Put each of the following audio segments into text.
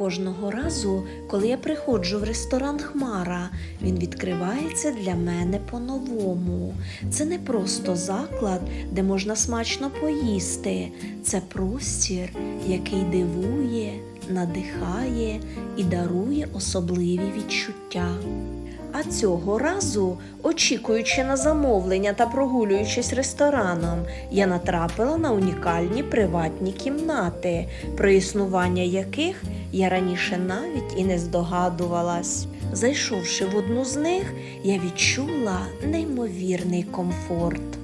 Кожного разу, коли я приходжу в ресторан Хмара, він відкривається для мене по-новому. Це не просто заклад, де можна смачно поїсти. Це простір, який дивує, надихає і дарує особливі відчуття. А цього разу, очікуючи на замовлення та прогулюючись рестораном, я натрапила на унікальні приватні кімнати, про існування яких я раніше навіть і не здогадувалась. Зайшовши в одну з них, я відчула неймовірний комфорт.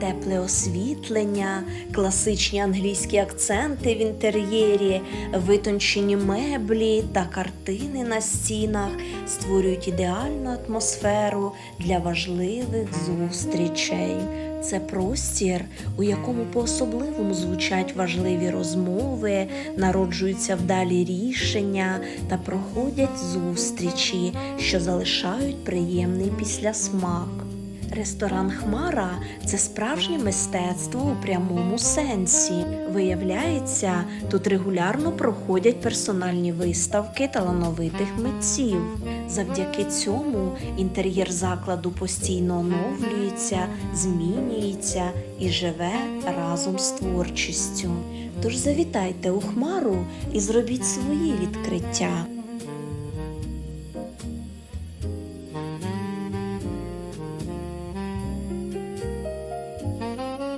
Тепле освітлення, класичні англійські акценти в інтер'єрі, витончені меблі та картини на стінах створюють ідеальну атмосферу для важливих зустрічей. Це простір, у якому по-особливому звучать важливі розмови, народжуються вдалі рішення та проходять зустрічі, що залишають приємний післясмак. Ресторан Хмара це справжнє мистецтво у прямому сенсі. Виявляється, тут регулярно проходять персональні виставки талановитих митців. Завдяки цьому інтер'єр закладу постійно оновлюється, змінюється і живе разом з творчістю. Тож завітайте у Хмару і зробіть свої відкриття.